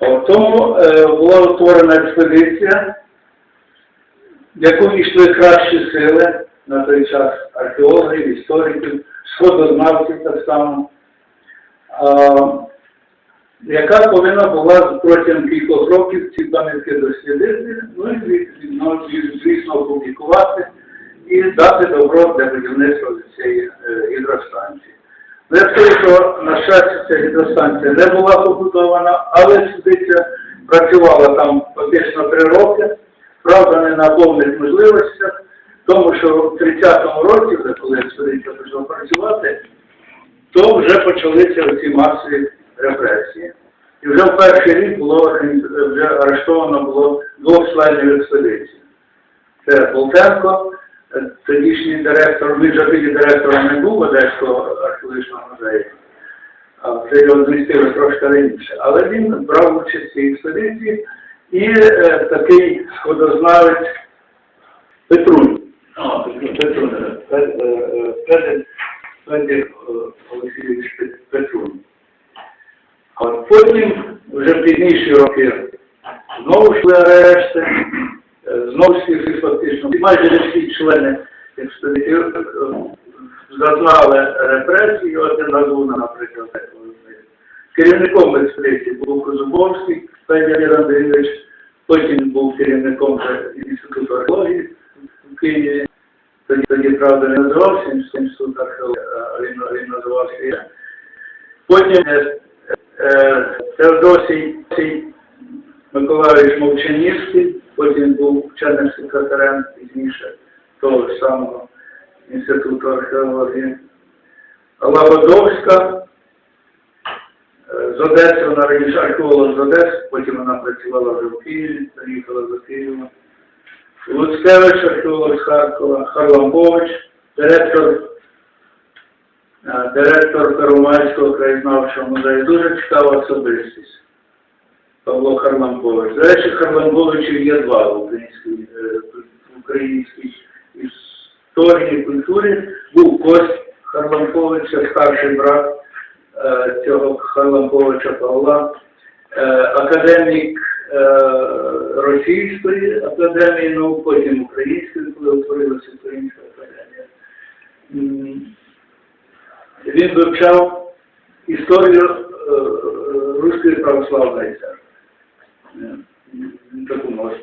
От Тому е, була утворена експедиція, в яку війшли кращі сили на той час археологів, істориків, сходознавців так само, яка повинна була протягом кількох років ці пам'ятки дослідити, ну і звісно опублікувати і дати добро для будівництва цієї е, гідростанції. Ну, Я скажу, що, на щастя, ця гідростанція не була побудована, але експедиція працювала там фактично три роки, правда, не на повних можливостях, тому що в 30-му році, коли експедиція почала працювати, то вже почалися ці масові репресії. І вже в перший рік було вже арештовано було двох членів експедиції. Це Болтенко, тодішній директор, він вже тоді директором не був Одеського археологічного музею, вже його змістили трошки раніше. Але він брав участь в цій експедиції і е, такий сходознавець Петрунь, Петрунь, е, е, е, Федір Олексійович Пе- Петрунь. А от потім, вже пізніші роки, знову йшли арешти, е, знову всі фактично, майже всі члени експедиції е, зазнали репресії, один назву, наприклад, е, керівником експедиції був Козубовський Федір Андрійович, потім був керівником Інституту археології в Києві. Тоді, тоді правда, не називався Інститут археології, він, він називався. Потім е, е, Теодосій Теодосій Миколаївич Мовчанівський, потім був вченим секретарем пізніше того ж самого Інституту археології. Лагодовська, е, з Одеси, вона раніше археолог з Одеси, потім вона працювала вже в Києві, приїхала до Києва. Луцкевич, археолог з Харкова, Харлампович, директор, е, директор Первомайського краєзнавчого музею. Дуже цікава особистість. Павло Харлампович. До речі, Харламповичів є два в українській, е, в українській історії культурі. Був Кость Харлампович, це старший брат е, цього Харламповича Павла, е, академік Російської академії наук, потім української, коли утворилася Українська академія. Він вивчав історію е, е, Руської православної церкви. Е, Таку мав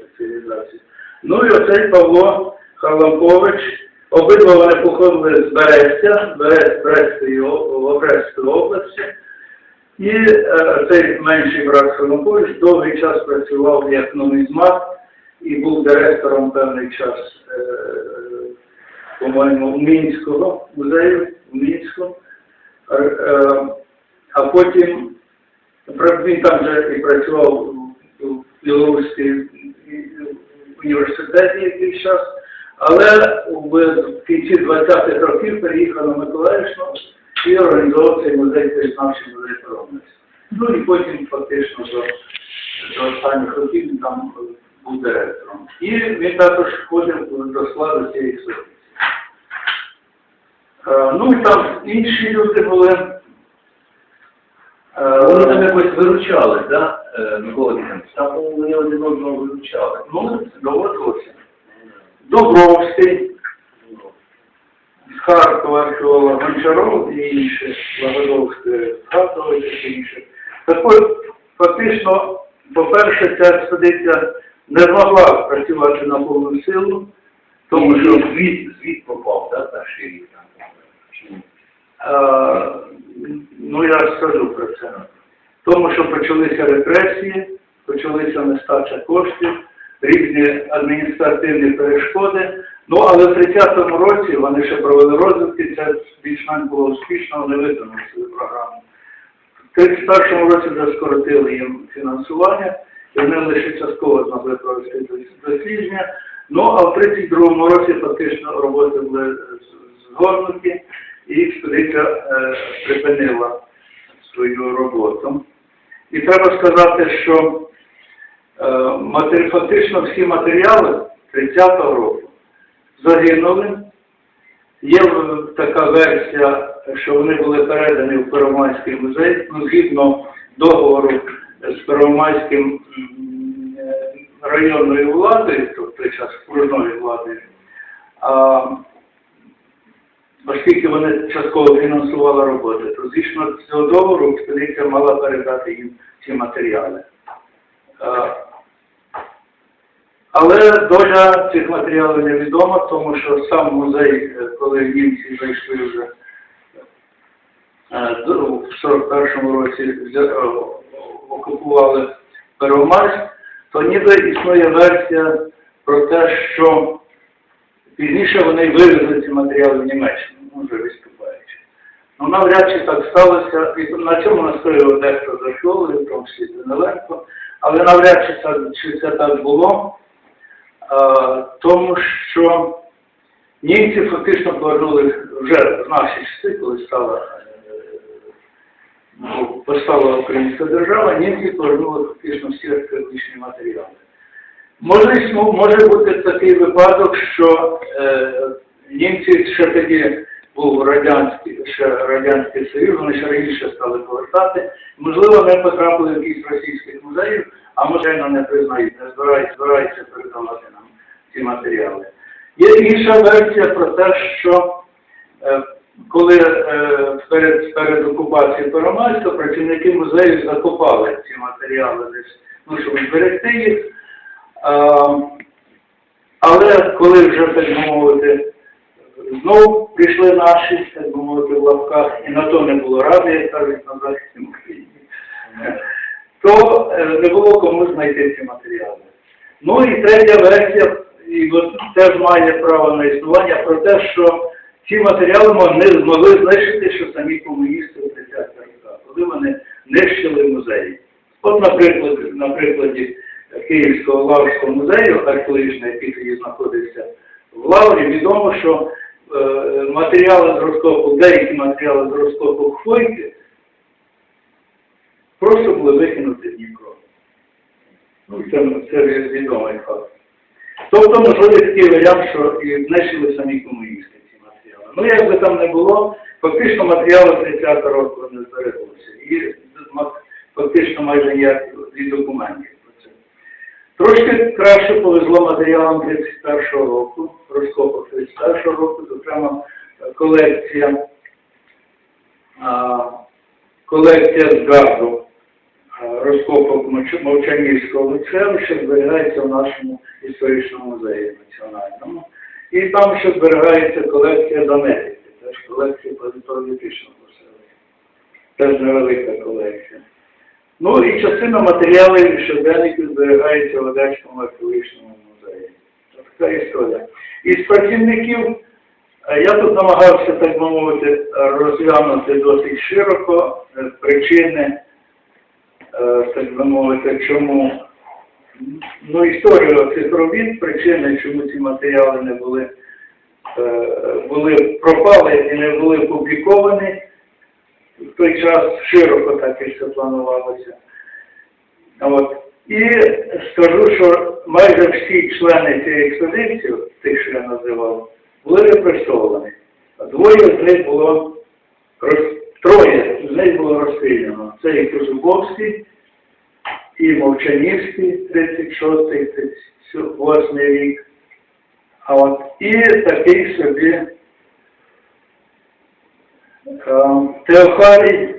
спеціалізацію. Ну і оцей Павло Харлампович, обидва вони походили з Берестя, Берест, області. І е, цей менший брат Харлампович довгий час працював як нумізмат і був директором певний час, е, по-моєму, Мінського музею, в Мінську. Е, е, а потім Він там вже і працював у Білоруській університеті якийсь час, але в кінці 20-х років переїхав на Миколаївщину і організував цей музей, краєзнавчий музей Поромниць. Ну і потім фактично до, до останніх років він там був директором. І він також входив до складу цієї експедиції. Е, Ну і там інші люди були. Якось виручали, да, е, Микола Вікторович? Там вони один одного виручали. Ну, доводилося. Добровський, з Харкова археолог Гончаров і інші, Лагодовський з Харкова і інші. Так от, фактично, по-перше, ця експедиція не змогла працювати на повну силу, тому що звіт, звіт пропав, да, перший рік? Е, ну, я скажу про це. Тому що почалися репресії, почалися нестача коштів, різні адміністративні перешкоди. Ну, але в 30-му році вони ще провели розвитки, це більш-менш було успішно, вони виконали програму. В 31-му році вже скоротили їм фінансування, і вони лише частково змогли провести дослідження. Ну, а в 32-му році фактично роботи були згорнуті, і експедиція е, припинила свою роботу. І треба сказати, що е, фактично всі матеріали 30-го року загинули. Є така версія, що вони були передані в Первомайський музей, ну, згідно договору з Первомайським е, районною владою, тобто час окружною владою, оскільки вони частково фінансували роботи, то згідно з цього договору експедиція мала передати їм ці матеріали. Е, Але доля цих матеріалів невідома, тому що сам музей, е, коли німці зайшли вже е, в 41-му році е, окупували Первомайськ, то ніби існує версія про те, що пізніше вони вивезли ці матеріали в Німеччину, вже виступаючи. Ну, навряд чи так сталося, і на цьому настоював дехто з археологів, в тому числі Даниленко, але навряд чи це, чи це так було, е, тому що німці фактично повернули вже в наші часи, коли стала, е, ну, постала українська держава, німці повернули фактично всі археологічні матеріали. Може, може бути такий випадок, що е, німці ще тоді був радянський, ще радянський союз, вони ще раніше стали повертати. Можливо, не потрапили в якийсь російських музеїв, а можливо не признають, не збирають, збираються передавати нам ці матеріали. Є інша версія про те, що е, коли е, перед, перед окупацією Первомайська працівники музею закопали ці матеріали десь, ну, щоб зберегти їх. А, Але коли вже, так мовити, знову прийшли наші, так би мовити, в лавках, і на то не було ради, як кажуть на Західній Україні, то е, не було кому знайти ці матеріали. Ну і третя версія, і теж має право на існування, про те, що ці матеріали не змогли знищити, що самі комуністи в 30 роках, коли вони нищили музеї. От, наприклад, на прикладі Київського Лаврського музею археологічного, який знаходився в Лаврі, відомо, що е, матеріали з розкопу, деякі матеріали з розкопу Хвойки просто були викинуті в Дніпро. Ну, це, це відомий факт. Тобто, можливо, такий варіант, що і знищили самі комуністи ці матеріали. Ну, як би там не було, фактично матеріали 30 року не збереглося. І фактично майже ніяк і документів. Трошки краще повезло матеріалам 31-го року, розкопок 31 року, зокрема колекція, а, колекція з газу розкопок Мовчанівського ліцею, що зберігається в нашому історичному музеї національному. І там ще зберігається колекція Америки, теж колекція палеонтологічного поселення. Теж невелика колекція. Ну і частина матеріалів щоденників зберігається в Одеському археологічному музеї. Така історія. Із працівників е, я тут намагався, так би мовити, розглянути досить широко е, причини, е, так би мовити, чому ну, історію цих робіт, причини, чому ці матеріали не були, були пропали і не були опубліковані в той час широко так і все планувалося. От. І скажу, що майже всі члени цієї експедиції, тих, що я називав, були репресовані. Двоє з них було роз... троє з них було розстріляно. Це і Козубовський, і Мовчанівський, 36-38 рік. А от, і такий собі Теохарій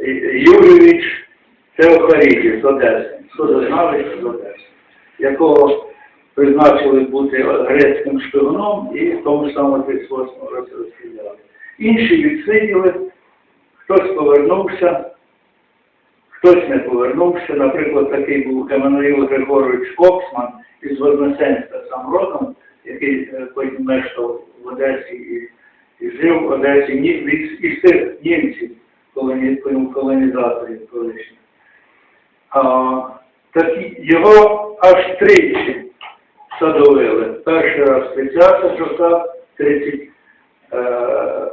е, Юрійович Теохарій з Одеси, судознавець з Одеси, якого призначили бути грецьким шпигуном і в тому самому 38 році розстріляли. Інші відсиділи, хтось повернувся, хтось не повернувся. Наприклад, такий був Еммануїл Григорович Оксман із Вознесенська сам родом, який е, потім мешкав в Одесі і жив в Одесі від, із тих німців, колоні, колонізаторів колишніх. Так його аж тричі садовили. Перший раз 30 роках, 30, е,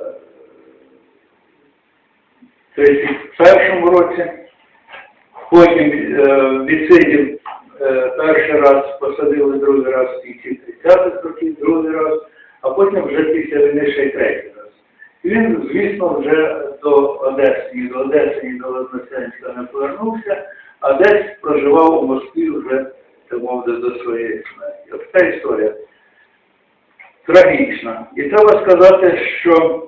31 році, потім е, відсидів е, перший раз, посадили другий раз в кінці 30-х років, другий раз, а потім вже після війни третій раз. Він, звісно, вже до Одеси, до Одеси, ні до Вознесенська не повернувся, а десь проживав у Москві вже, мовити, до своєї смерті. От та історія трагічна. І треба сказати, що,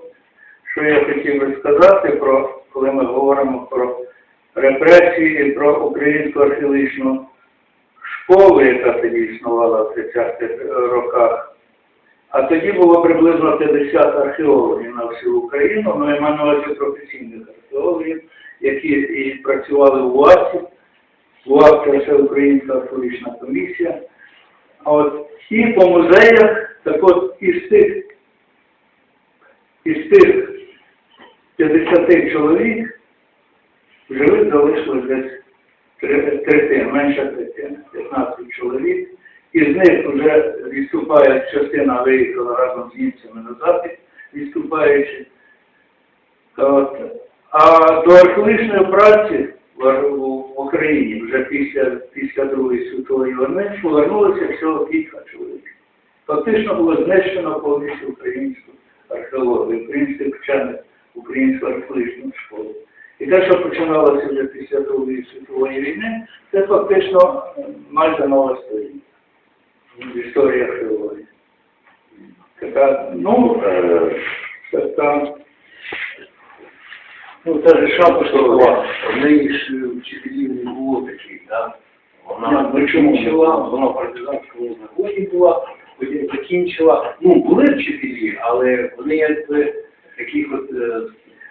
що я хотів би сказати, про, коли ми говоримо про репресії і про українську археологічну школу, яка тоді існувала в 30-х роках. А тоді було приблизно 50 археологів на всю Україну, ну, маю на професійних археологів, які і працювали в УАЦі. УАЦ – це Українська археологічна комісія. От і по музеях, так от із тих, із тих 50 чоловік живих залишилось десь третина, менша третина, 15 чоловік. Із них вже відступає частина виїхала разом з німцями на захід, відступаючи. От. А до археологічної праці в, Україні вже після, після Другої світової війни повернулося всього кілька чоловік. Фактично було знищено повністю українську археологію, українських вчених, українську археологічну школу. І те, що починалося вже після Другої світової війни, це фактично майже нова сторінка історії археології. Така, ну, е, така, ну, та же шапка, шапочка. В неї ж вчителів не було таких, так? Вона ну закінчила, вона в партизанському загоні була, потім закінчила. Ну, були вчителі, але вони якби таких от е,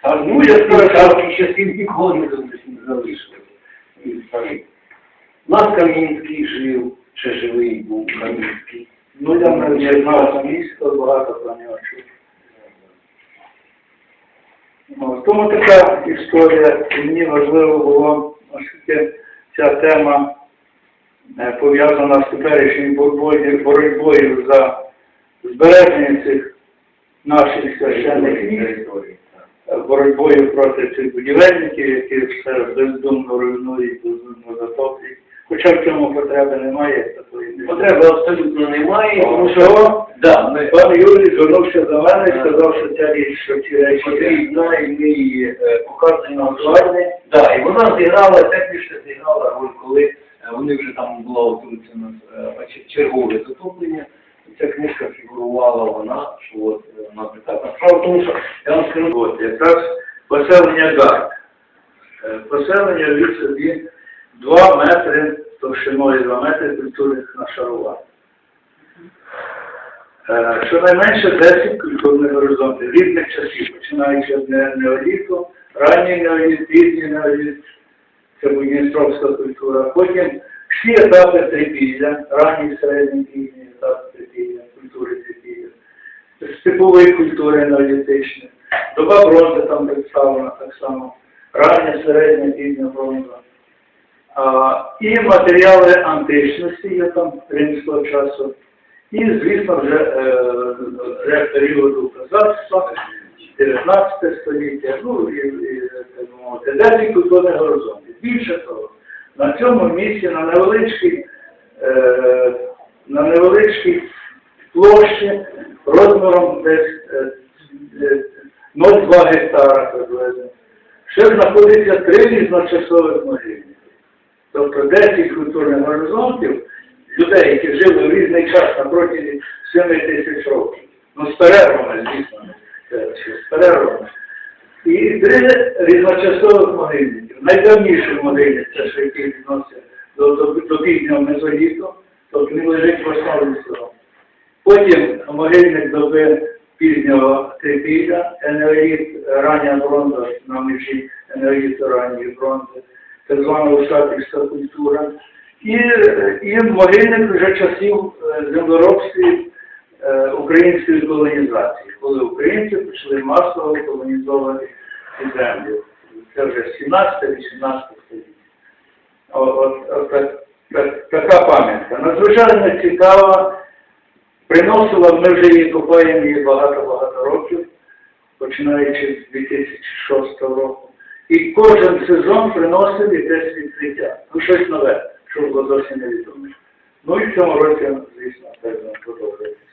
А, ну, я скажу, старих часів ніколи не залишили. У нас Кам'янський жив, ще живий був Кам'янський. Ну, я не знав місто, багато про нього чув. Ну, Тому така історія, і мені важливо було, оскільки ця тема е, пов'язана з теперішньою боротьбою, боротьбою за збереження цих наших священних місць, е, боротьбою проти цих будівельників, які все бездумно руйнують, бездумно затоплюють. Хоча в цьому потреби немає. Потреби абсолютно немає, Тому що да, ми Пан Юрій звернувся до мене і сказав, що ця річ, що ці речі потрібна, і ми її е, показуємо актуальне. Да, і вона зіграла, більше зіграла роль, коли е, вони вже там була отруця на чергове затоплення. Ця книжка фігурувала вона, що от е, вона така. Справа в тому, що я вам скажу, От, якраз поселення Гарк. Е, Поселення від собі 2 метри товщиною 2 метри культурних нашарувань. Е, Щонайменше 10 культурних горизонтів різних часів, починаючи від неоліту, ранній неоліт, пізній неоліт, це Будністровська культура. Потім всі етапи трипілля, ранній, середній, пізній етап трипілля, культури трипілля, степової культури неолітичної. Доба бронзи там представлена так само, рання, середня, пізня бронза. І матеріали античності є там римського часу. І, звісно, вже, е, вже періоду козацтва, 19 століття, ну і, і 10 культурних горизонтів. Більше того, на цьому місці на невеличкій, е, на невеличкій площі розміром десь е, е, 0,2 гектара приблизно. Ще знаходиться три різночасових могильники. Тобто 10 культурних горизонтів людей, які жили в різний час на протязі 7 тисяч років. Ну, з перервами, звісно, з перервами. І три різночасових могильників. Найдавніший могильник, це ще який відноситься до, до, до пізнього мезоліту, тобто він лежить в основі всього. Потім могильник доби пізнього трипілля, енеоліт, рання бронза на межі енеоліту ранньої бронзи, так звана усатівська культура. І, і могильник вже часів е, землеробської е, української колонізації, коли українці почали масово колонізовувати землю. Це вже 17-18 століття. Так- така пам'ятка. Надзвичайно цікава, приносила, ми вже її купаємо її багато-багато років, починаючи з 2006 року. І кожен сезон приносив якесь відкриття. Ну, щось нове, що було зовсім невідоме. Ну і в цьому році, звісно, певно, продовжується.